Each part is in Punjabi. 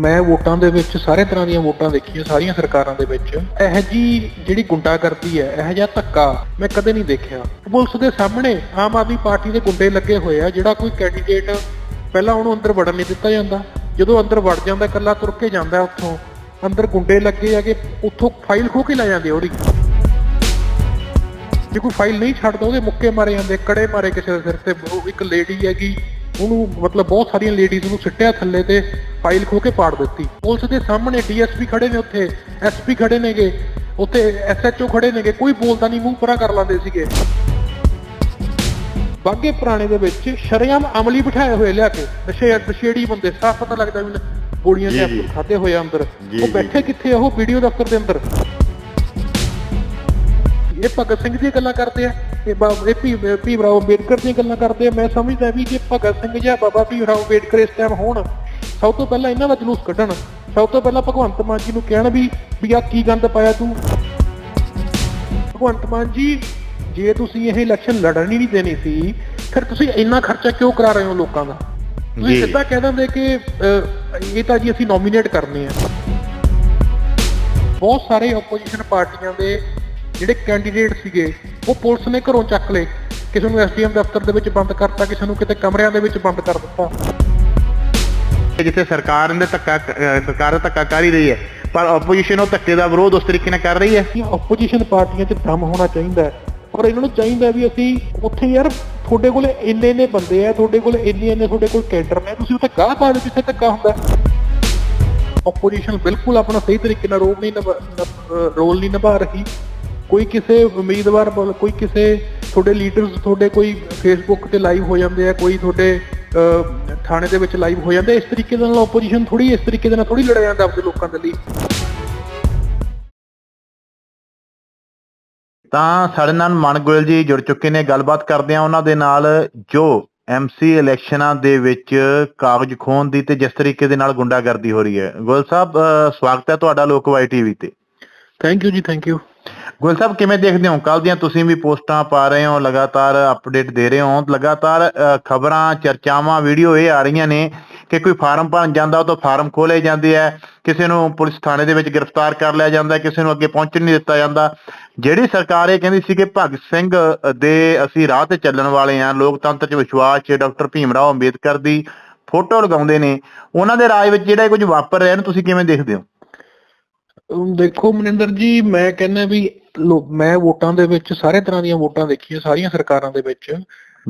ਮੈਂ ਵੋਟਾਂ ਦੇ ਵਿੱਚ ਸਾਰੇ ਤਰ੍ਹਾਂ ਦੀਆਂ ਵੋਟਾਂ ਦੇਖੀਆਂ, ਸਾਰੀਆਂ ਸਰਕਾਰਾਂ ਦੇ ਵਿੱਚ। ਇਹ ਜੀ ਜਿਹੜੀ ਗੁੰਡਾਗਰਦੀ ਹੈ, ਇਹ ਜਿਹਾ ਧੱਕਾ ਮੈਂ ਕਦੇ ਨਹੀਂ ਦੇਖਿਆ। ਪੁਲਿਸ ਦੇ ਸਾਹਮਣੇ ਆਮ ਆਦਮੀ ਪਾਰਟੀ ਦੇ ਗੁੰਡੇ ਲੱਗੇ ਹੋਏ ਆ, ਜਿਹੜਾ ਕੋਈ ਕੈਂਡੀਡੇਟ ਪਹਿਲਾਂ ਉਹਨੂੰ ਅੰਦਰ ਵੜਨ ਨਹੀਂ ਦਿੱਤਾ ਜਾਂਦਾ। ਜਦੋਂ ਅੰਦਰ ਵੜ ਜਾਂਦਾ, ਇਕੱਲਾ ਤੁਰ ਕੇ ਜਾਂਦਾ ਉੱਥੋਂ। ਅੰਦਰ ਗੁੰਡੇ ਲੱਗੇ ਆ ਕਿ ਉੱਥੋਂ ਫਾਈਲ ਖੋਹ ਕੇ ਲੈ ਜਾਂਦੇ ਆ ਉਹਦੀ। ਜੇ ਕੋਈ ਫਾਈਲ ਨਹੀਂ ਛੱਡਦਾ, ਉਹਦੇ ਮੁੱਕੇ ਮਾਰੇ ਜਾਂਦੇ, ਕੜੇ ਮਾਰੇ ਕਿਸੇ ਦੇ ਸਿਰ ਤੇ ਇੱਕ ਲੇਡੀ ਹੈਗੀ ਉਹਨੂੰ ਮਤਲਬ ਬਹੁਤ ਸਾਰੀਆਂ ਲੇਡੀਜ਼ ਨੂੰ ਸਿੱਟਿਆ ਥੱਲੇ ਤੇ ਫਾਈਲ ਖੋ ਕੇ ਪਾੜ ਦਿੱਤੀ। ਪੁਲਿਸ ਦੇ ਸਾਹਮਣੇ ਡੀਐਸਪੀ ਖੜੇ ਨੇ ਉੱਥੇ ਐਸਪੀ ਖੜੇ ਨੇਗੇ ਉੱਥੇ ਐਸਐਚਓ ਖੜੇ ਨੇਗੇ ਕੋਈ ਬੋਲਦਾ ਨਹੀਂ ਮੂੰਹ ਪਰਾਂ ਕਰ ਲਾਂਦੇ ਸੀਗੇ। ਬਾਗੇ ਪੁਰਾਣੇ ਦੇ ਵਿੱਚ ਸ਼ਰੇਆਮ ਅਮਲੀ ਬਿਠਾਏ ਹੋਏ ਲਿਆ ਕੇ ਨਸ਼ੇ ਨਸ਼ੇੜੀ ਬੰਦੇ ਸਾਫ਼ ਪਤਾ ਲੱਗਦਾ ਵੀ ਗੋਲੀਆਂ ਦੇ ਜੀ। ਖਾਦੇ ਹੋਏ ਅੰਦਰ। ਉਹ। ਬੈਠੇ ਕਿੱਥੇ ਉਹ ਵੀਡੀਓ ਦਫ਼ਤਰ ਦੇ ਅੰਦਰ। ਇਹ ਭਗਤ ਸਿੰਘ ਦੀਆਂ ਗੱਲਾਂ ਕਰਦੇ ਆ। ਭੀਮ ਰਾਓ ਅੰਬੇਡਕਰ ਦੀਆਂ ਗੱਲਾਂ ਕਰਦੇ ਆ। ਮੈਂ ਸਮਝਦਾ ਵੀ ਜੇ ਭਗਤ ਸਿੰਘ ਜਾਂ ਬਾਬਾ ਭੀਮ ਰਾਓ ਅੰਬੇਡਕਰ ਇਸ ਟਾਈਮ ਹੋਣ ਸਭ ਤੋਂ ਪਹਿਲਾਂ ਇਹਨਾਂ ਦਾ ਜਲੂਸ ਕੱਢਣ। ਸਭ ਤੋਂ ਪਹਿਲਾਂ ਭਗਵੰਤ ਮਾਨ ਜੀ ਨੂੰ ਕਹਿਣ ਵੀ ਵੀ ਆ ਕੀ ਗੰਦ ਪਾਇਆ ਤੂੰ? ਭਗਵੰਤ ਮਾਨ ਜੀ ਜੇ ਤੁਸੀਂ ਇਹ ਇਲੈਕਸ਼ਨ ਲੜਨ ਹੀ ਨਹੀਂ ਦੇਣੀ ਸੀ ਫਿਰ ਤੁਸੀਂ ਇੰਨਾ ਖਰਚਾ ਕਿਉਂ ਕਰਾ ਰਹੇ ਹੋ ਲੋਕਾਂ ਦਾ? ਤੁਸੀਂ। ਸਿੱਧਾ ਕਹਿ ਦਿੰਦੇ ਕਿ ਇਹ ਤਾਂ ਜੀ ਅਸੀਂ ਨੋਮੀਨੇਟ ਕਰਨੇ ਆ। ਬਹੁਤ ਸਾਰੇ ਆਪੋਜੀਸ਼ਨ ਪਾਰਟੀਆਂ ਦੇ ਜਿਹੜੇ ਕੈਂਡੀਡੇਟ ਸੀਗੇ ਉਹ ਪੁਲਿਸ ਨੇ ਘਰੋਂ ਚੱਕ ਲਏ ਕਿਸੇ ਨੂੰ ਐਸਡੀਐਮ ਦਫ਼ਤਰ ਦੇ ਵਿੱਚ ਬੰਦ ਕਰਤਾ ਕਿਸੇ ਨੂੰ ਕਿਤੇ ਕਮਰਿਆਂ ਦੇ ਵਿੱਚ ਬੰਦ ਕਰ ਦਿੱਤਾ। ਜਿੱਥੇ ਸਰਕਾਰ ਨੇ ਧੱਕਾ ਸਰਕਾਰ ਧੱਕਾ ਕਰ ਹੀ ਰਹੀ ਹੈ ਪਰ ਆਪੋਜੀਸ਼ਨ ਉਹ ਧੱਕੇ ਦਾ ਵਿਰੋਧ ਉਸ ਤਰੀਕੇ ਨਾਲ ਕਰ ਰਹੀ ਹੈ। ਕਿ ਆਪੋਜੀਸ਼ਨ ਪਾਰਟੀਆਂ 'ਚ ਦਮ ਹੋਣਾ ਚਾਹੀਦਾ ਹੈ ਔਰ ਇਹਨਾਂ ਨੂੰ ਚਾਹੀਦਾ ਵੀ ਅਸੀਂ ਉੱਥੇ ਯਾਰ ਤੁਹਾਡੇ ਕੋਲੇ ਇੰਨੇ ਇੰਨੇ ਬੰਦੇ ਆ ਤੁਹਾਡੇ ਕੋਲੇ ਇੰਨੇ ਇੰਨੇ ਤੁਹਾਡੇ ਕੋਲ ਕੈਡਰ ਨੇ ਤੁਸੀਂ ਉੱਥੇ ਗਾਹ ਪਾ ਦਿਓ ਜਿੱਥੇ ਧੱਕਾ ਹੁੰਦਾ ਆਪੋਜੀਸ਼ਨ ਬਿਲਕੁਲ ਆਪਣਾ ਸਹੀ ਤਰੀਕੇ ਨਾਲ ਰੋਲ ਨਹੀਂ ਰੋਲ ਨਹੀਂ ਨਿਭਾ ਰਹੀ। ਕੋਈ ਕਿਸੇ ਉਮੀਦਵਾਰ ਵੱਲ ਕੋਈ ਕਿਸੇ ਤੁਹਾਡੇ ਲੀਡਰਸ ਤੁਹਾਡੇ ਕੋਈ ਫੇਸਬੁੱਕ ਤੇ ਲਾਈਵ ਹੋ ਜਾਂਦੇ ਆ ਕੋਈ ਤੁਹਾਡੇ ਥਾਣੇ ਦੇ ਵਿੱਚ ਲਾਈਵ ਹੋ ਜਾਂਦੇ। ਇਸ ਤਰੀਕੇ ਦੇ ਨਾਲ ਆਪੋਜੀਸ਼ਨ ਥੋੜੀ ਇਸ ਤਰੀਕੇ ਦੇ ਨਾਲ ਥੋੜੀ ਲੜਿਆ ਜਾਂਦਾ ਆਪਣੇ ਲੋਕਾਂ ਦੇ ਲਈ। ਤਾਂ ਸਾਡੇ ਨਾਲ ਮਨ ਗੋਇਲ ਜੀ ਜੁੜ ਚੁੱਕੇ ਨੇ ਗੱਲਬਾਤ ਕਰਦੇ ਆ ਉਹਨਾਂ ਦੇ ਨਾਲ ਜੋ ਐਮਸੀ ਇਲੈਕਸ਼ਨਾਂ ਦੇ ਵਿੱਚ ਕਾਗਜ਼ ਖੋਣ ਦੀ ਤੇ ਜਿਸ ਤਰੀਕੇ ਦੇ ਨਾਲ ਗੁੰਡਾਗਰਦੀ ਹੋ ਰਹੀ ਹੈ। ਗੋਇਲ ਸਾਹਿਬ ਸਵਾਗਤ ਹੈ ਤੁਹਾਡਾ ਲੋਕਵਾਈ ਟੀਵੀ ਤੇ। Thank you ji thank you Goyal ਸਾਹਿਬ, ਕਿਵੇਂ ਦੇਖਦੇ ਹੋ? ਕੱਲ ਦੀਆਂ ਤੁਸੀਂ ਵੀ ਪੋਸਟਾਂ ਪਾ ਰਹੇ ਹੋ, ਲਗਾਤਾਰ ਅਪਡੇਟ ਦੇ ਰਹੇ ਹੋ। ਲਗਾਤਾਰ ਖਬਰਾਂ, ਚਰਚਾਵਾਂ, ਵੀਡੀਓ ਇਹ ਆ ਰਹੀਆਂ ਨੇ ਕਿ ਕੋਈ ਫਾਰਮ ਭਰਨ ਜਾਂਦਾ, ਉਹ ਤੋਂ ਫਾਰਮ ਖੋਲੇ ਜਾਂਦੇ ਆ। ਕਿਸੇ ਨੂੰ ਪੁਲਿਸ ਥਾਣੇ ਦੇ ਵਿੱਚ ਗ੍ਰਿਫਤਾਰ ਕਰ ਲਿਆ ਜਾਂਦਾ, ਕਿਸੇ ਨੂੰ ਅੱਗੇ ਪਹੁੰਚਣ ਨਹੀਂ ਦਿੱਤਾ ਜਾਂਦਾ। ਜਿਹੜੀ ਸਰਕਾਰ ਇਹ ਕਹਿੰਦੀ ਸੀ ਕਿ ਭਗਤ ਸਿੰਘ ਦੇ ਅਸੀਂ ਰਾਹ ਤੇ ਚੱਲਣ ਵਾਲੇ ਆ ਲੋਕਤੰਤਰ 'ਚ ਵਿਸ਼ਵਾਸ 'ਚ ਡਾਕਟਰ ਭੀਮ ਰਾਓ ਅੰਬੇਦਕਰ ਦੀ ਫੋਟੋ ਲਗਾਉਂਦੇ ਨੇ, ਉਹਨਾਂ ਦੇ ਰਾਜ ਵਿੱਚ ਜਿਹੜਾ ਇਹ ਕੁਝ ਵਾਪਰ ਰਿਹਾ, ਇਹਨੂੰ ਤੁਸੀਂ ਕਿਵੇਂ ਦੇਖਦੇ ਹੋ? ਦੇਖੋ ਮਨਿੰਦਰ ਜੀ ਮੈਂ ਕਹਿੰਦਾ ਵੀ ਲੋ- ਮੈਂ ਵੋਟਾਂ ਦੇ ਵਿੱਚ ਸਾਰੇ ਤਰ੍ਹਾਂ ਦੀਆਂ ਵੋਟਾਂ ਦੇਖੀਆਂ ਸਾਰੀਆਂ ਸਰਕਾਰਾਂ ਦੇ ਵਿੱਚ।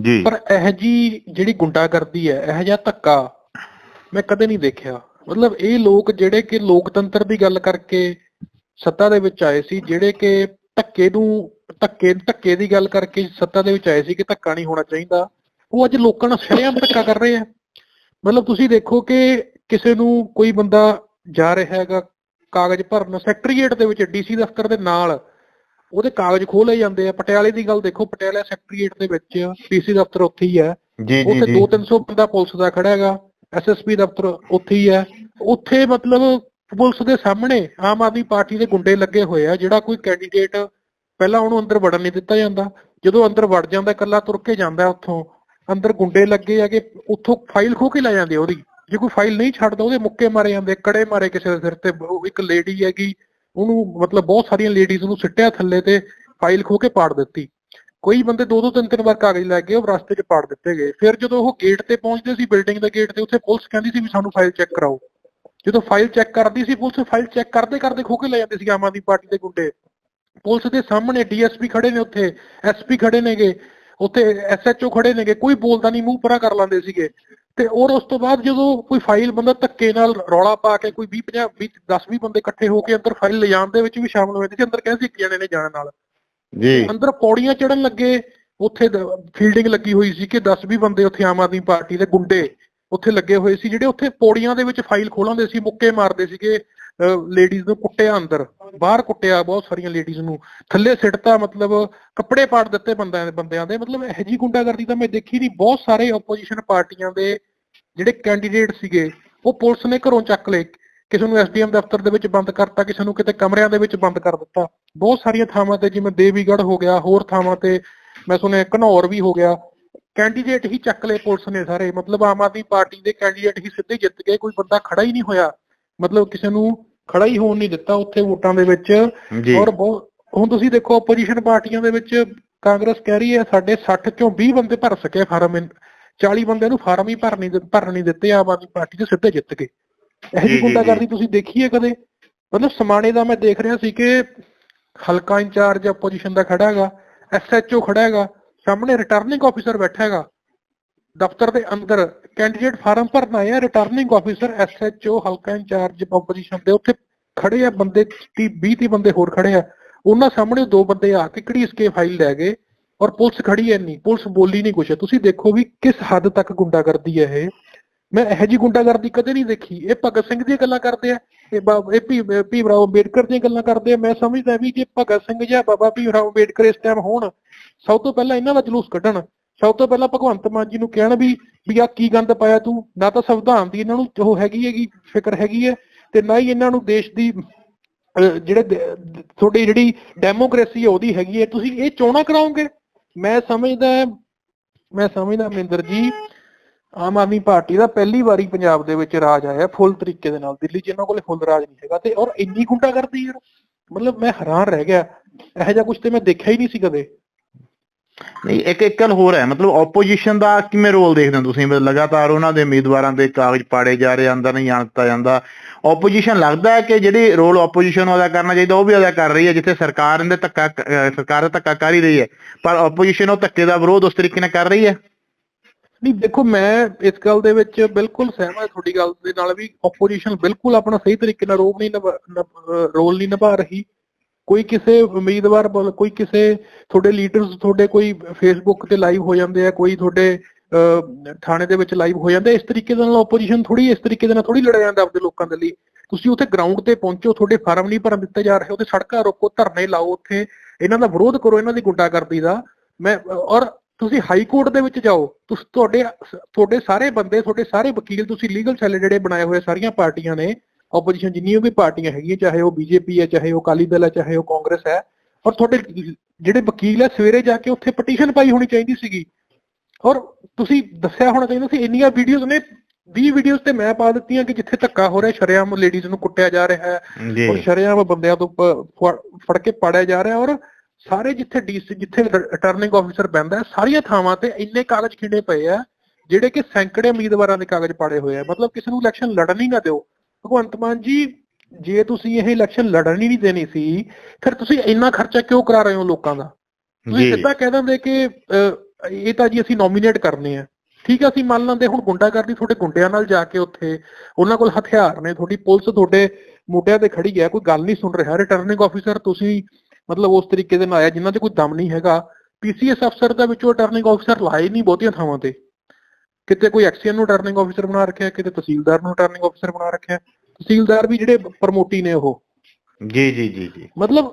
ਜੀ। ਪਰ ਇਹ ਜੀ ਜਿਹੜੀ ਗੁੰਡਾਗਰਦੀ ਹੈ ਇਹ ਜਿਹਾ ਧੱਕਾ ਮੈਂ ਕਦੇ ਨਹੀਂ ਦੇਖਿਆ। ਮਤਲਬ ਇਹ ਲੋਕ ਜਿਹੜੇ ਕਿ ਲੋਕਤੰਤਰ ਦੀ ਗੱਲ ਕਰਕੇ ਸੱਤਾ ਦੇ ਵਿੱਚ ਆਏ ਸੀ ਜਿਹੜੇ ਕਿ ਧੱਕੇ ਨੂੰ ਧੱਕੇ ਧੱਕੇ ਦੀ ਗੱਲ ਕਰਕੇ ਸੱਤਾ ਦੇ ਵਿੱਚ ਆਏ ਸੀ ਕਿ ਧੱਕਾ ਨਹੀਂ ਹੋਣਾ ਚਾਹੀਦਾ ਉਹ ਅੱਜ ਲੋਕਾਂ ਨਾਲ ਸ਼ਰੇਆਮ ਧੱਕਾ ਕਰ ਰਹੇ ਆ। ਮਤਲਬ ਤੁਸੀਂ ਦੇਖੋ ਕਿ ਕਿਸੇ ਨੂੰ ਕੋਈ ਬੰਦਾ ਜਾ ਰਿਹਾ ਹੈਗਾ ਕਾਗਜ਼ ਭਰਨ ਸੈਕਟਰੀਏਟ ਦੇ ਵਿੱਚ ਡੀਸੀ ਦਫ਼ਤਰ ਦੇ ਨਾਲ। ਉਹਦੇ ਕਾਗਜ਼ ਖੋਲੇ ਜਾਂਦੇ ਆ। ਪਟਿਆਲੇ ਦੀ ਗੱਲ ਦੇਖੋ ਪਟਿਆਲਾ ਸੈਕਟਰੀਏਟ ਦੇ ਵਿੱਚ ਡੀਸੀ ਦਫ਼ਤਰ ਉੱਥੇ ਹੀ ਹੈ। ਜੀ ਜੀ ਉੱਥੇ ਜੀ। 2-300 ਬੰਦਾ ਪੁਲਿਸ ਦਾ ਖੜਾ ਹੈਗਾ। ਐਸਐਸਪੀ ਦਫ਼ਤਰ ਉੱਥੇ ਹੀ ਹੈ। ਉੱਥੇ ਮਤਲਬ ਪੁਲਿਸ ਦੇ ਸਾਹਮਣੇ ਆਮ ਆਦਮੀ ਪਾਰਟੀ ਦੇ ਗੁੰਡੇ ਲੱਗੇ ਹੋਏ ਆ ਜਿਹੜਾ ਕੋਈ ਕੈਂਡੀਡੇਟ ਪਹਿਲਾਂ ਉਹਨੂੰ ਅੰਦਰ ਵੜਨ ਨਹੀਂ ਦਿੱਤਾ ਜਾਂਦਾ। ਜਦੋਂ ਅੰਦਰ ਵੜ ਜਾਂਦਾ ਇਕੱਲਾ ਤੁਰ ਕੇ ਜਾਂਦਾ ਉੱਥੋਂ। ਅੰਦਰ ਗੁੰਡੇ ਲੱਗੇ ਆ ਕਿ ਉੱਥੋਂ ਫਾਈਲ ਖੋਹ ਕੇ ਲੈ ਜਾਂਦੇ ਉਹਦੀ। ਜੇ ਕੋਈ ਫਾਈਲ ਨਹੀਂ ਛੱਡਦਾ, ਉਹਦੇ ਮੁੱਕੇ ਮਾਰੇ ਜਾਂਦੇ, ਕੜੇ ਮਾਰੇ ਕਿਸੇ ਦੇ ਸਿਰ ਤੇ, ਉਹ ਇੱਕ ਲੇਡੀ ਹੈਗੀ, ਉਹਨੂੰ ਮਤਲਬ ਬਹੁਤ ਸਾਰੀਆਂ ਲੇਡੀਜ਼ ਨੂੰ ਸਿੱਟਿਆ ਥੱਲੇ ਤੇ ਫਾਈਲ ਖੋਹ ਕੇ ਪਾੜ ਦਿੱਤੀ। ਕੋਈ ਬੰਦੇ ਦੋ ਦੋ ਤਿੰਨ ਤਿੰਨ ਵਾਰ ਕਾਗਜ਼ ਲੈ ਕੇ ਉਹ ਰਸਤੇ 'ਚ ਪਾੜ ਦਿੱਤੇ ਗਏ। ਫਿਰ ਜਦੋਂ ਉਹ ਗੇਟ ਤੇ ਪਹੁੰਚਦੇ ਸੀ ਬਿਲਡਿੰਗ ਦੇ ਗੇਟ ਤੇ, ਉੱਥੇ ਪੁਲਿਸ ਕਹਿੰਦੀ ਸੀ ਵੀ ਸਾਨੂੰ ਫਾਈਲ ਚੈੱਕ ਕਰਾਓ। ਜਦੋਂ ਫਾਈਲ ਚੈੱਕ ਕਰਦੀ ਸੀ, ਪੁਲਿਸ ਫਾਈਲ ਚੈੱਕ ਕਰਦੇ ਕਰਦੇ ਖੋ ਕੇ ਲੈ ਜਾਂਦੇ ਸੀ ਆਮ ਆਦਮੀ ਪਾਰਟੀ ਦੇ ਗੁੰਡੇ। ਪੁਲਿਸ ਦੇ ਸਾਹਮਣੇ ਡੀਐਸਪੀ ਖੜੇ ਨੇ ਉੱਥੇ ਐਸਪੀ ਖੜੇ ਨੇਗੇ। ਉੱਥੇ ਐਸਐਚਓ ਖੜੇ ਨੇਗੇ ਕੋਈ ਬੋਲਦਾ ਨਹੀਂ ਮੂੰਹ ਪਰਾਂ ਕਰ ਲਾਂਦੇ ਸੀਗੇ। ਤੇ ਔਰ ਉਸ ਤੋਂ ਬਾਅਦ ਜਦੋਂ ਕੋਈ ਫਾਈਲ ਬੰਦਾ ਧੱਕੇ ਨਾਲ ਰੌਲਾ ਪਾ ਕੇ ਕੋਈ 20 50 20 10 20 ਬੰਦੇ ਇਕੱਠੇ ਹੋ ਕੇ ਅੰਦਰ ਫਾਈਲ ਲਿਜਾਣ ਦੇ ਵਿੱਚ ਵੀ ਸ਼ਾਮਲ ਹੋਏ ਸੀ ਅੰਦਰ ਕਹਿੰਦੇ ਸੀ ਇੱਕ ਜਣੇ ਨੇ ਜਾਣ ਨਾਲ। ਜੀ। ਅੰਦਰ ਪੌੜੀਆਂ ਚੜਨ ਲੱਗੇ ਉੱਥੇ ਫੀਲਡਿੰਗ ਲੱਗੀ ਹੋਈ ਸੀ ਕਿ 10 20 ਬੰਦੇ ਉੱਥੇ ਆਮ ਆਦਮੀ ਪਾਰਟੀ ਦੇ ਗੁੰਡੇ ਉੱਥੇ ਲੱਗੇ ਹੋਏ ਸੀ ਜਿਹੜੇ ਉੱਥੇ ਪੌੜੀਆਂ ਦੇ ਵਿੱਚ ਫਾਈਲ ਖੋਲਾਂਦੇ ਸੀ ਮੁੱਕੇ ਮਾਰਦੇ ਸੀਗੇ। ਲੇਡੀਜ਼ ਨੂੰ ਕੁੱਟਿਆ ਅੰਦਰ, ਬਾਹਰ ਕੁੱਟਿਆ ਬਹੁਤ ਸਾਰੀਆਂ ਲੇਡੀਜ਼ ਨੂੰ। ਥੱਲੇ ਸਿੱਟਤਾ, ਮਤਲਬ ਕੱਪੜੇ ਪਾੜ ਦਿੱਤੇ ਬੰਦਿਆਂ ਦੇ ਬੰਦਿਆਂ ਦੇ। ਮਤਲਬ ਇਹੋ ਜੀ ਗੁੰਡਾਗਰਦੀ ਤਾਂ ਮੈਂ ਦੇਖੀ ਨਹੀਂ। ਬਹੁਤ ਸਾਰੇ ਆਪੋਜੀਸ਼ਨ ਪਾਰਟੀਆਂ ਦੇ ਜਿਹੜੇ ਕੈਂਡੀਡੇਟ ਸੀਗੇ, ਉਹ ਪੁਲਿਸ ਨੇ ਘਰੋਂ ਚੱਕ ਲਏ। ਕਿਸੇ ਨੂੰ ਐਸਡੀਐਮ ਦਫ਼ਤਰ ਦੇ ਵਿੱਚ ਬੰਦ ਕਰਤਾ, ਕਿਸੇ ਨੂੰ ਕਿਤੇ ਕਮਰਿਆਂ ਦੇ ਵਿੱਚ ਬੰਦ ਕਰ ਦਿੱਤਾ। ਬਹੁਤ ਸਾਰੀਆਂ ਥਾਵਾਂ ਤੇ, ਜਿਵੇਂ ਦੇਵੀਗੜ੍ਹ ਹੋ ਗਿਆ, ਹੋਰ ਥਾਵਾਂ ਤੇ, ਮੈਂ ਸੁਣਿਆ ਘਨੌਰ ਵੀ ਹੋ ਗਿਆ। ਕੈਂਡੀਡੇਟ ਹੀ ਚੱਕ ਲਏ ਪੁਲਿਸ ਨੇ ਸਾਰੇ। ਮਤਲਬ ਆਮ ਆਦਮੀ ਪਾਰਟੀ ਦੇ ਕੈਂਡੀਡੇਟ ਹੀ ਸਿੱਧੇ ਜਿੱਤ ਗਏ। ਕੋਈ ਬੰਦਾ ਖੜਾ ਹੀ ਨਹੀਂ ਹੋਇਆ। ਮਤਲਬ ਕਿਸੇ ਨੂੰ ਖੜਾ ਹੀ ਹੋਣ ਨਹੀਂ ਦਿੱਤਾ ਉੱਥੇ ਵੋਟਾਂ ਦੇ ਵਿੱਚ। ਔਰ ਬਹੁਤ ਹੁਣ ਤੁਸੀਂ ਦੇਖੋ ਆਪੋਜੀਸ਼ਨ ਪਾਰਟੀਆਂ ਦੇ ਵਿੱਚ ਕਾਂਗਰਸ ਕਹਿ ਰਹੀ ਹੈ ਸਾਡੇ 60 ਚੋਂ 20 ਬੰਦੇ ਭਰ ਸਕੇ ਫਾਰਮ ਇਨ- 40 ਬੰਦਿਆਂ ਨੂੰ ਫਾਰਮ ਹੀ ਭਰ ਨਹੀਂ ਦਿੱਤੇ ਭਰਨ ਨਹੀਂ ਦਿੱਤੇ ਆਮ ਆਦਮੀ ਪਾਰਟੀ ਦੇ ਸਿੱਧੇ ਜਿੱਤ ਗਏ। ਇਹ ਜੀ, ਗੁੰਡਾਗਰਦੀ ਤੁਸੀਂ ਦੇਖੀ ਹੈ ਕਦੇ? ਮਤਲਬ ਸਮਾਣੇ ਦਾ ਮੈਂ ਦੇਖ ਰਿਹਾ ਸੀ ਕਿ ਹਲਕਾ ਇੰਚਾਰਜ ਆਪੋਜੀਸ਼ਨ ਦਾ ਖੜਾ ਹੈਗਾ ਐਸਐਚਓ ਖੜਾ ਹੈਗਾ ਸਾਹਮਣੇ ਰਿਟਰਨਿੰਗ ਆਫੀਸਰ ਬੈਠਾ ਹੈਗਾ। ਦਫ਼ਤਰ ਦੇ ਅੰਦਰ ਕੈਂਡੀਡੇਟ ਫਾਰਮ ਭਰਨਾ ਆਏ ਰਿਟਰਨਿੰਗ ਆਫੀਸਰ ਐਸਐਚਓ ਹਲਕਾ ਇੰਚਾਰਜ ਆਪੋਜੀਸ਼ਨ ਦੇ ਉੱਥੇ ਖੜੇ ਆ ਬੰਦੇ 30 20 30 ਬੰਦੇ ਹੋਰ ਖੜੇ ਆ। ਉਹਨਾਂ ਸਾਹਮਣੇ ਦੋ ਬੰਦੇ ਆ ਕੇ ਘੜੀਸ ਕੇ ਫਾਈਲ ਲੈ ਗਏ ਔਰ ਪੁਲਿਸ ਖੜੀ ਐ ਨਹੀਂ ਪੁਲਿਸ ਬੋਲੀ ਨਹੀਂ ਕੁਛ। ਤੁਸੀਂ ਦੇਖੋ ਵੀ ਕਿਸ ਹੱਦ ਤੱਕ ਗੁੰਡਾਗਰਦੀ ਹੈ ਇਹ। ਮੈਂ ਇਹੋ ਜੀ ਗੁੰਡਾਗਰਦੀ ਕਦੇ ਨਹੀਂ ਦੇਖੀ। ਇਹ ਭਗਤ ਸਿੰਘ ਦੀਆਂ ਗੱਲਾਂ ਕਰਦੇ ਆ, ਇਹ ਬਾ- ਇਹ ਭੀ ਭੀਮ ਰਾਓ ਅੰਬੇਡਕਰ ਦੀਆਂ ਗੱਲਾਂ ਕਰਦੇ ਆ। ਮੈਂ ਸਮਝਦਾ ਵੀ ਜੇ ਭਗਤ ਸਿੰਘ ਜਾਂ ਬਾਬਾ ਭੀਮ ਰਾਓ ਅੰਬੇਡਕਰ ਇਸ ਟਾਈਮ ਹੋਣ, ਸਭ ਤੋਂ ਪਹਿਲਾਂ ਇਹਨਾਂ ਦਾ ਜਲੂਸ ਕੱਢਣ। ਸਭ ਤੋਂ ਪਹਿਲਾਂ ਭਗਵੰਤ ਮਾਨ ਜੀ ਨੂੰ ਕਹਿਣ ਵੀ ਵੀ ਆ ਕੀ ਗੰਦ ਪਾਇਆ ਤੂੰ? ਨਾ ਤਾਂ ਸੰਵਿਧਾਨ ਦੀ ਇਹਨਾਂ ਨੂੰ ਉਹ ਹੈਗੀ ਹੈਗੀ, ਫਿਕਰ ਹੈਗੀ ਹੈ ਤੇ ਨਾ ਹੀ ਇਹਨਾਂ ਨੂੰ ਦੇਸ਼ ਦੀ ਜਿਹੜੇ ਤੁਹਾਡੀ ਜਿਹੜੀ ਡੈਮੋਕ੍ਰੇਸੀ ਹੈ ਉਹਦੀ ਹੈਗੀ ਹੈ। ਤੁਸੀਂ ਇਹ ਚੋਣਾਂ ਕਰਾਓਗੇ? ਮੈਂ ਸਮਝਦਾ ਮੈਂ ਸਮਝਦਾ ਮਹਿੰਦਰ ਜੀ, ਆਮ ਆਦਮੀ ਪਾਰਟੀ ਦਾ ਪਹਿਲੀ ਵਾਰੀ ਪੰਜਾਬ ਦੇ ਵਿੱਚ ਰਾਜ ਆਇਆ ਫੁੱਲ ਤਰੀਕੇ ਦੇ ਨਾਲ। ਦਿੱਲੀ 'ਚ ਇਹਨਾਂ ਕੋਲੇ ਫੁੱਲ ਰਾਜ ਨਹੀਂ ਹੈਗਾ ਤੇ ਔਰ ਇੰਨੀ ਗੁੰਡਾ ਕਰਦੀ ਯਾਰ। ਮਤਲਬ ਮੈਂ ਹੈਰਾਨ ਰਹਿ ਗਿਆ। ਇਹੋ ਜਿਹਾ ਕੁਝ ਤੇ ਮੈਂ ਦੇਖਿਆ ਹੀ ਨਹੀਂ ਸੀ ਕਦੇ। ਨਹੀਂ, ਇੱਕ ਇੱਕ ਗੱਲ ਹੋਰ ਹੈ, ਮਤਲਬ ਆਪੋਜੀਸ਼ਨ ਦਾ ਕਿਵੇਂ ਰੋਲ ਦੇਖਦੇ ਹੋ ਤੁਸੀਂ? ਮਤਲਬ ਲਗਾਤਾਰ ਉਹਨਾਂ ਦੇ ਉਮੀਦਵਾਰਾਂ ਦੇ ਕਾਗਜ਼ ਪਾੜੇ ਜਾ ਰਹੇ ਅੰਦਰ ਨਹੀਂ ਆਉਣ ਦਿੱਤਾ ਜਾਂਦਾ। ਆਪੋਜੀਸ਼ਨ ਲੱਗਦਾ ਹੈ ਕਿ ਜਿਹੜੀ ਰੋਲ ਆਪੋਜੀਸ਼ਨ ਅਦਾ ਕਰਨਾ ਚਾਹੀਦਾ, ਉਹ ਵੀ ਅਦਾ ਕਰ ਰਹੀ ਹੈ, ਜਿੱਥੇ ਸਰਕਾਰ ਇਹਦੇ ਧੱਕਾ ਸਰਕਾਰ ਧੱਕਾ ਕਰ ਹੀ ਰਹੀ ਹੈ। ਪਰ ਆਪੋਜੀਸ਼ਨ ਉਹ ਧੱਕੇ ਦਾ ਵਿਰੋਧ ਉਸ ਤਰੀਕੇ ਨਾਲ ਕਰ ਰਹੀ ਹੈ? ਨਹੀਂ, ਦੇਖੋ, ਮੈਂ ਇਸ ਗੱਲ ਦੇ ਵਿੱਚ ਬਿਲਕੁਲ ਸਹਿਮਤ ਤੁਹਾਡੀ ਗੱਲ ਦੇ ਨਾਲ ਵੀ ਆਪੋਜੀਸ਼ਨ ਬਿਲਕੁਲ ਆਪਣਾ ਸਹੀ ਤਰੀਕੇ ਨਾਲ ਰੋਲ ਨਹੀਂ ਨਿਭਾ- ਰੋਲ ਨਹੀਂ ਨਿਭਾ ਰਹੀ। ਕੋਈ ਕਿਸੇ ਉਮੀਦਵਾਰ ਵੱਲ, ਕੋਈ ਕਿਸੇ ਤੁਹਾਡੇ ਲੀਡਰਸ ਤੁਹਾਡੇ ਕੋਈ ਫੇਸਬੁੱਕ ਤੇ ਲਾਈਵ ਹੋ ਜਾਂਦੇ ਆ, ਕੋਈ ਤੁਹਾਡੇ ਥਾਣੇ ਦੇ ਵਿੱਚ ਲਾਈਵ ਹੋ ਜਾਂਦੇ ਇਸ ਤਰੀਕੇ ਦੇ ਨਾਲ ਆਪੋਜੀਸ਼ਨ ਥੋੜੀ ਇਸ ਤਰੀਕੇ ਦੇ ਨਾਲ ਥੋੜੀ ਲੜਿਆ ਜਾਂਦਾ ਆਪਣੇ ਲੋਕਾਂ ਦੇ ਲਈ। ਤੁਸੀਂ ਉੱਥੇ ਗਰਾਊਂਡ ਤੇ ਪਹੁੰਚੋ, ਤੁਹਾਡੇ ਫਾਰਮ ਨਹੀਂ ਭਰਨ ਦਿੱਤੇ ਜਾ ਰਹੇ, ਉਹਦੇ ਸੜਕਾਂ ਰੋਕੋ, ਧਰਨੇ ਲਾਓ ਉੱਥੇ, ਇਹਨਾਂ ਦਾ ਵਿਰੋਧ ਕਰੋ, ਇਹਨਾਂ ਦੀ ਗੁੰਡਾਗਰਦੀ ਦਾ। ਮੈਂ, ਔਰ ਤੁਸੀਂ ਹਾਈ ਕੋਰਟ ਦੇ ਵਿੱਚ ਜਾਓ, ਤੁਸੀਂ, ਤੁਹਾਡੇ ਤੁਹਾਡੇ ਸਾਰੇ ਬੰਦੇ, ਤੁਹਾਡੇ ਸਾਰੇ ਵਕੀਲ, ਤੁਸੀਂ ਲੀਗਲ ਸੈੱਲ ਜਿਹੜੇ ਬਣਾਏ ਹੋਏ ਸਾਰੀਆਂ ਪਾਰਟੀਆਂ ਨੇ ਆਪੋਜੀਸ਼ਨ ਜਿੰਨੀਆਂ ਵੀ ਪਾਰਟੀਆਂ ਹੈਗੀਆਂ ਚਾਹੇ ਉਹ ਬੀਜੇਪੀ ਹੈ ਚਾਹੇ ਉਹ ਅਕਾਲੀ ਦਲ ਹੈ ਚਾਹੇ ਉਹ ਕਾਂਗਰਸ ਹੈ ਔਰ ਤੁਹਾਡੇ ਜਿਹੜੇ ਵਕੀਲ ਹੈ ਸਵੇਰੇ ਜਾ ਕੇ ਉੱਥੇ ਪਟੀਸ਼ਨ ਪਾਈ ਹੋਣੀ ਚਾਹੀਦੀ ਸੀਗੀ। ਔਰ ਤੁਸੀਂ ਦੱਸਿਆ ਹੋਣਾ ਚਾਹੀਦਾ ਸੀ ਇੰਨੀਆਂ ਵੀਡੀਓਜ਼ ਨੇ 20 ਵੀਡੀਓਜ਼ ਤੇ ਮੈਂ ਪਾ ਦਿੱਤੀਆਂ ਕਿ ਜਿੱਥੇ ਧੱਕਾ ਹੋ ਰਿਹਾ ਸ਼ਰੇਆਮ ਲੇਡੀਜ਼ ਨੂੰ ਕੁੱਟਿਆ ਜਾ ਰਿਹਾ ਹੈ ਔਰ ਸ਼ਰੇਆਮ ਬੰਦਿਆਂ ਤੋਂ ਫੜ- ਕੇ ਪਾੜਿਆ ਜਾ ਰਿਹਾ ਔਰ ਸਾਰੇ ਜਿੱਥੇ ਡੀਸੀ ਜਿੱਥੇ ਰਿਟਰਨਿੰਗ ਆਫੀਸਰ ਬੈਂਦਾ ਸਾਰੀਆਂ ਥਾਵਾਂ ਤੇ ਇੰਨੇ ਕਾਗਜ਼ ਖਿੰਡੇ ਪਏ ਆ ਜਿਹੜੇ ਕਿ ਸੈਂਕੜੇ ਉਮੀਦਵਾਰਾਂ ਦੇ ਕਾਗਜ਼ ਪਾੜੇ ਹੋਏ ਆ। ਮਤਲਬ ਕਿਸੇ ਨੂੰ ਇਲੈਕਸ਼ਨ ਲੜਨ ਹੀ ਨਾ ਦਿਓ। ਭਗਵੰਤ ਮਾਨ ਜੀ ਜੇ ਤੁਸੀਂ ਇਹ ਇਲੈਕਸ਼ਨ ਲੜਨ ਹੀ ਨਹੀਂ ਦੇਣੀ ਸੀ ਫਿਰ ਤੁਸੀਂ ਇੰਨਾ ਖਰਚਾ ਕਿਉਂ ਕਰਾ ਰਹੇ ਹੋ ਲੋਕਾਂ ਦਾ? ਤੁਸੀਂ ਸਿੱਧਾ ਕਹਿ ਦਿੰਦੇ ਕਿ ਇਹ ਤਾਂ ਜੀ ਅਸੀਂ ਨੋਮੀਨੇਟ ਕਰਨੇ ਆ। ਠੀਕ ਆ ਅਸੀਂ ਮੰਨ ਲੈਂਦੇ ਹੁਣ ਗੁੰਡਾਗਰਦੀ ਤੁਹਾਡੇ ਗੁੰਡਿਆਂ ਨਾਲ ਜਾ ਕੇ ਉੱਥੇ ਉਹਨਾਂ ਕੋਲ ਹਥਿਆਰ ਨੇ ਤੁਹਾਡੀ ਪੁਲਿਸ ਤੁਹਾਡੇ ਮੋਢਿਆਂ ਤੇ ਖੜੀ ਹੈ ਕੋਈ ਗੱਲ ਨਹੀਂ ਸੁਣ ਰਿਹਾ। ਰਿਟਰਨਿੰਗ ਆਫੀਸਰ ਤੁਸੀਂ ਮਤਲਬ ਉਸ ਤਰੀਕੇ ਦੇ ਨਾਲ ਆਇਆ ਜਿਨ੍ਹਾਂ 'ਚ ਕੋਈ ਦਮ ਨਹੀਂ ਹੈਗਾ। ਪੀਸੀਐਸ ਅਫਸਰ ਦਾ ਵਿੱਚੋਂ ਰਿਟਰਨਿੰਗ ਆਫੀਸਰ ਲਾਏ ਨਹੀਂ ਬਹੁਤੀਆਂ ਥਾਵਾਂ ਤੇ। ਕਿਤੇ ਕੋਈ ਐਕਸੀਅਨ ਨੂੰ ਰਿਟਰਨਿੰਗ ਆਫੀਸਰ ਬਣਾ ਰੱਖਿਆ ਕਿਤੇ ਤਹਿਸੀਲਦਾਰ ਨੂੰ ਰਿਟਰਨਿੰਗ ਆਫੀਸਰ ਬਣਾ ਰੱਖਿਆ। ਤਹਿਸੀਲਦਾਰ ਵੀ ਜਿਹੜੇ ਪ੍ਰਮੋਟੀ ਨੇ ਉਹ। ਜੀ ਜੀ ਜੀ ਜੀ। ਮਤਲਬ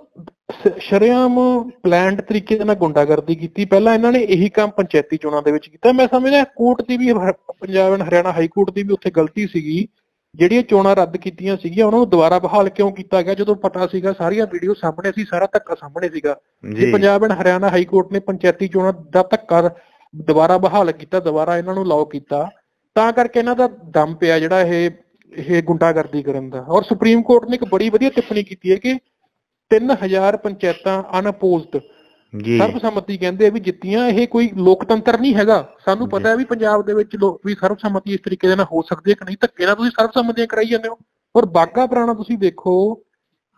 ਸ਼ਰੇਆਮ ਪਲਾਨਡ ਤਰੀਕੇ ਦੇ ਨਾਲ ਗੁੰਡਾਗਰਦੀ ਕੀਤੀ। ਪਹਿਲਾਂ ਇਹਨਾਂ ਨੇ ਇਹੀ ਕੰਮ ਪੰਚਾਇਤੀ ਚੋਣਾਂ ਦੇ ਵਿੱਚ ਕੀਤਾ। ਮੈਂ ਸਮਝਦਾ ਕੋਰਟ ਦੀ ਵੀ Punjab and Haryana high court ਦੀ ਵੀ ਉੱਥੇ ਗਲਤੀ ਸੀਗੀ। ਜਿਹੜੀਆਂ ਚੋਣਾਂ ਰੱਦ ਕੀਤੀਆਂ ਸੀਗੀਆਂ ਉਹਨਾਂ ਨੂੰ ਦੁਬਾਰਾ ਬਹਾਲ ਕਿਉਂ ਕੀਤਾ ਗਿਆ? ਜਦੋਂ ਪਤਾ ਸੀਗਾ ਸਾਰੀਆਂ ਵੀਡੀਓ ਸਾਹਮਣੇ ਸੀ ਸਾਰਾ ਧੱਕਾ ਸਾਹਮਣੇ ਸੀਗਾ। ਜੇ। Punjab and Haryana high court ਨੇ ਪੰਚਾਇਤੀ ਚੋਣਾਂ ਦਾ ਧੱਕਾ ਦੁਬਾਰਾ ਬਹਾਲ ਕੀਤਾ ਦੁਬਾਰਾ ਇਹਨਾਂ ਨੂੰ ਲਾਓ ਕੀਤਾ ਤਾਂ ਕਰਕੇ ਇਹਨਾਂ ਦਾ ਦਮ ਪਿਆ ਜਿਹੜਾ ਇਹ ਇਹ ਗੁੰਡਾਗਰਦੀ ਕਰਨ ਦਾ। ਔਰ ਸੁਪਰੀਮ ਕੋਰਟ ਨੇ ਇੱਕ ਬੜੀ ਵਧੀਆ ਟਿੱਪਣੀ ਕੀਤੀ ਹੈ ਕਿ 3000 ਪੰਚਾਇਤਾਂ ਅਨਅਪੋਜ਼ਡ ਜੀ। ਸਰਬਸੰਮਤੀ ਕਹਿੰਦੇ ਆ ਵੀ ਜਿੱਤੀਆਂ ਇਹ ਕੋਈ ਲੋਕਤੰਤਰ ਨਹੀਂ ਹੈਗਾ। ਸਾਨੂੰ ਪਤਾ ਹੈ ਵੀ ਪੰਜਾਬ ਦੇ ਵਿੱਚ ਲੋ- ਵੀ ਸਰਬਸੰਮਤੀ ਇਸ ਤਰੀਕੇ ਦੇ ਨਾਲ ਹੋ ਸਕਦੀ ਹੈ ਕਿ ਨਹੀਂ। ਧੱਕੇ ਨਾਲ ਤੁਸੀਂ ਸਰਬਸੰਮਤੀਆਂ ਕਰਾਈ ਜਾਂਦੇ ਹੋ। ਔਰ ਬਾਗਾ ਪੁਰਾਣਾ ਤੁਸੀਂ ਦੇਖੋ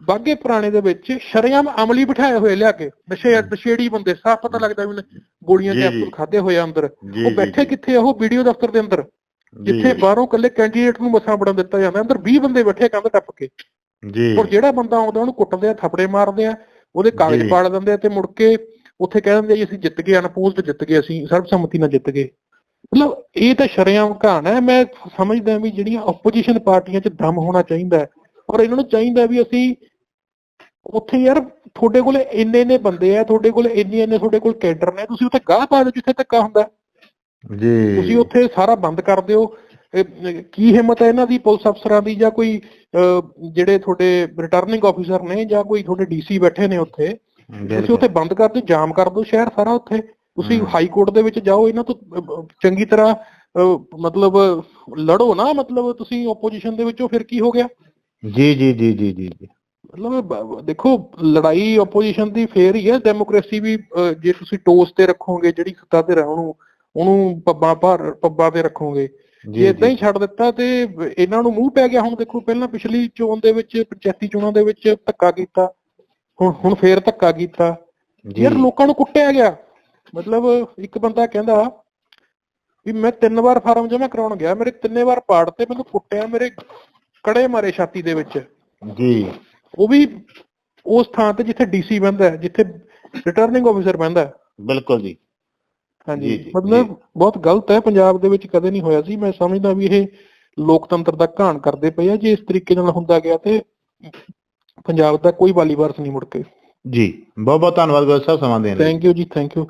ਬਾਗੇ ਪੁਰਾਣੇ ਦੇ ਵਿੱਚ ਸ਼ਰੇਆਮ ਅਮਲੀ ਬਿਠਾਏ ਹੋਏ ਲਿਆ ਕੇ ਨਸ਼ੇ ਨਸ਼ੇੜੀ ਬੰਦੇ ਸਾਫ਼ ਪਤਾ ਲੱਗਦਾ ਵੀ ਉਹਨੇ ਗੋਲੀਆਂ ਜੀ, ਕੈਪਸੂਲ। ਖਾਦੇ ਹੋਏ ਆ ਅੰਦਰ। ਉਹ ਬੈਠੇ ਕਿੱਥੇ ਆ? ਉਹ ਵੀਡੀਓ ਦਫ਼ਤਰ ਦੇ ਅੰਦਰ। ਜਿੱਥੇ ਬਾਹਰੋਂ ਕੱਲੇ ਕੈਂਡੀਡੇਟ ਨੂੰ ਮਸਾਂ ਬੜਨ ਦਿੱਤਾ ਜਾਂਦਾ। ਅੰਦਰ 20 ਬੰਦੇ ਬੈਠੇ ਕੰਧ ਟੱਪ ਕੇ। ਜੀ। ਔਰ ਜਿਹੜਾ ਬੰਦਾ ਆਉਂਦਾ ਉਹਨੂੰ ਕੁੱਟਦੇ ਆ ਥੱਪੜੇ ਮਾਰਦੇ ਆ ਉਹਦੇ ਕਾਗਜ਼। ਪਾੜ ਦਿੰਦੇ ਆ ਤੇ ਮੁੜ ਕੇ ਉੱਥੇ ਕਹਿ ਦਿੰਦੇ ਆ ਜੀ ਅਸੀਂ ਜਿੱਤ ਗਏ ਅਨਪੋਜ਼ਡ ਜਿੱਤ ਗਏ ਅਸੀਂ ਸਰਬਸੰਮਤੀ ਨਾਲ ਜਿੱਤ ਗਏ। ਮਤਲਬ ਇਹ ਤਾਂ ਸ਼ਰੇਆਮ ਕਹਾਣ ਹੈ। ਮੈਂ ਸਮਝਦਾ ਵੀ ਜਿਹੜੀਆਂ ਆਪੋਜੀਸ਼ਨ ਪਾਰਟੀਆਂ 'ਚ ਦਮ ਹੋਣਾ ਚਾਹੀਦਾ ਹੈ ਔਰ ਇਹਨਾਂ ਨੂੰ ਚਾਹੀਦਾ ਵੀ ਅਸੀਂ ਉੱਥੇ ਯਾਰ ਤੁਹਾਡੇ ਕੋਲੇ ਇੰਨੇ ਇੰਨੇ ਬੰਦੇ ਆ ਤੁਹਾਡੇ ਕੋਲੇ ਇੰਨੇ ਇੰਨੇ ਤੁਹਾਡੇ ਕੋਲ ਕੈਡਰ ਨੇ ਤੁਸੀਂ ਉੱਥੇ ਗਾਹ ਪਾ ਦਿਓ ਜਿੱਥੇ ਧੱਕਾ ਹੁੰਦਾ। ਜੀ। ਤੁਸੀਂ ਉੱਥੇ ਸਾਰਾ ਬੰਦ ਕਰ ਦਿਓ। ਕੀ ਹਿੰਮਤ ਹੈ ਇਹਨਾਂ ਦੀ ਪੁਲਿਸ ਅਫਸਰਾਂ ਦੀ ਜਾਂ ਕੋਈ ਜਿਹੜੇ ਤੁਹਾਡੇ ਰਿਟਰਨਿੰਗ ਆਫੀਸਰ ਨੇ ਜਾਂ ਕੋਈ ਤੁਹਾਡੇ ਡੀਸੀ ਬੈਠੇ ਨੇ ਉੱਥੇ ਤੁਸੀਂ ਉੱਥੇ ਬੰਦ ਕਰ ਦਿਓ ਜਾਮ ਕਰ ਦਿਓ ਸ਼ਹਿਰ ਸਾਰਾ ਉੱਥੇ। ਤੁਸੀਂ। ਹਾਈ ਕੋਰਟ ਦੇ ਵਿੱਚ ਜਾਓ ਇਹਨਾਂ ਤੋਂ ਚੰਗੀ ਤਰ੍ਹਾਂ ਮਤਲਬ ਲੜੋ ਨਾ ਮਤਲਬ ਤੁਸੀਂ ਆਪੋਜੀਸ਼ਨ ਦੇ ਵਿੱਚੋਂ ਫਿਰ ਕੀ ਹੋ ਗਿਆ? ਜੀ ਜੀ ਜੀ ਜੀ ਜੀ ਜੀ। ਮਤਲਬ ਬ- ਦੇਖੋ ਲੜਾਈ ਆਪੋਜੀਸ਼ਨ ਦੀ ਫੇਰ ਹੀ ਹੈ ਡੈਮੋਕ੍ਰੇਸੀ ਵੀ ਅਹ, ਜੇ ਤੁਸੀਂ ਟੋਸ ਤੇ ਰੱਖੋਗੇ ਜਿਹੜੀ ਸੱਤਾ ਤੇ ਉਹਨੂੰ ਉਹਨੂੰ ਪੱਬਾਂ ਭਰ ਪੱਬਾਂ ਤੇ ਰੱਖੋਗੇ। ਜੀ ਜੇ ਇਦਾਂ ਹੀ ਛੱਡ ਦਿੱਤਾ ਤੇ ਇਹਨਾਂ ਨੂੰ ਮੂੰਹ ਪੈ ਗਿਆ। ਹੁਣ ਦੇਖੋ ਪਹਿਲਾਂ ਪਿਛਲੀ ਚੋਣ ਦੇ ਵਿੱਚ ਪੰਚਾਇਤੀ ਚੋਣਾਂ ਦੇ ਵਿੱਚ ਧੱਕਾ ਕੀਤਾ। ਹੁਣ ਹੁਣ ਫੇਰ ਧੱਕਾ ਕੀਤਾ। ਜੀ। ਯਾਰ ਲੋਕਾਂ ਨੂੰ ਕੁੱਟਿਆ ਗਿਆ। ਮਤਲਬ ਇੱਕ ਬੰਦਾ ਕਹਿੰਦਾ ਵੀ ਮੈਂ ਤਿੰਨ ਵਾਰ ਫਾਰਮ ਜਮ੍ਹਾਂ ਕਰਾਉਣ ਗਿਆ। ਮੇਰੇ ਤਿੰਨੇ ਵਾਰ ਪਾੜ ਤੇ ਮੈਨੂੰ ਕੁੱਟਿਆ। ਮੇਰੇ ਕੜੇ ਮਾਰੇ ਛਾਤੀ ਦੇ ਵਿੱਚ। ਜੀ। ਉਹ ਵੀ ਉਸ ਥਾਂ ਤੇ ਜਿੱਥੇ ਡੀਸੀ ਬੰਦਾ ਜਿੱਥੇ ਰਿਟਰਨਿੰਗ ਆਫੀਸਰ ਬੰਦਾ ਬਿਲਕੁਲ ਜੀ। ਹਾਂਜੀ। ਮਤਲਬ ਬਹੁਤ ਗਲਤ ਹੈ ਪੰਜਾਬ ਦੇ ਵਿੱਚ ਕਦੇ ਨਹੀਂ ਹੋਇਆ ਸੀ। ਮੈਂ ਸਮਝਦਾ ਵੀ ਇਹ ਲੋਕਤੰਤਰ ਦਾ ਘਾਣ ਕਰਦੇ ਪਏ ਆ ਜੇ ਇਸ ਤਰੀਕੇ ਨਾਲ ਹੁੰਦਾ ਗਿਆ ਤੇ ਪੰਜਾਬ ਦਾ ਕੋਈ ਵਾਲੀ ਵਾਰਸ ਨਹੀਂ ਮੁੜ ਕੇ। ਜੀ ਬਹੁਤ ਬਹੁਤ ਧੰਨਵਾਦ ਸਾਹਿਬ ਸਮਾਂ ਦੇਣ ਲਈ। Thank you ji thank you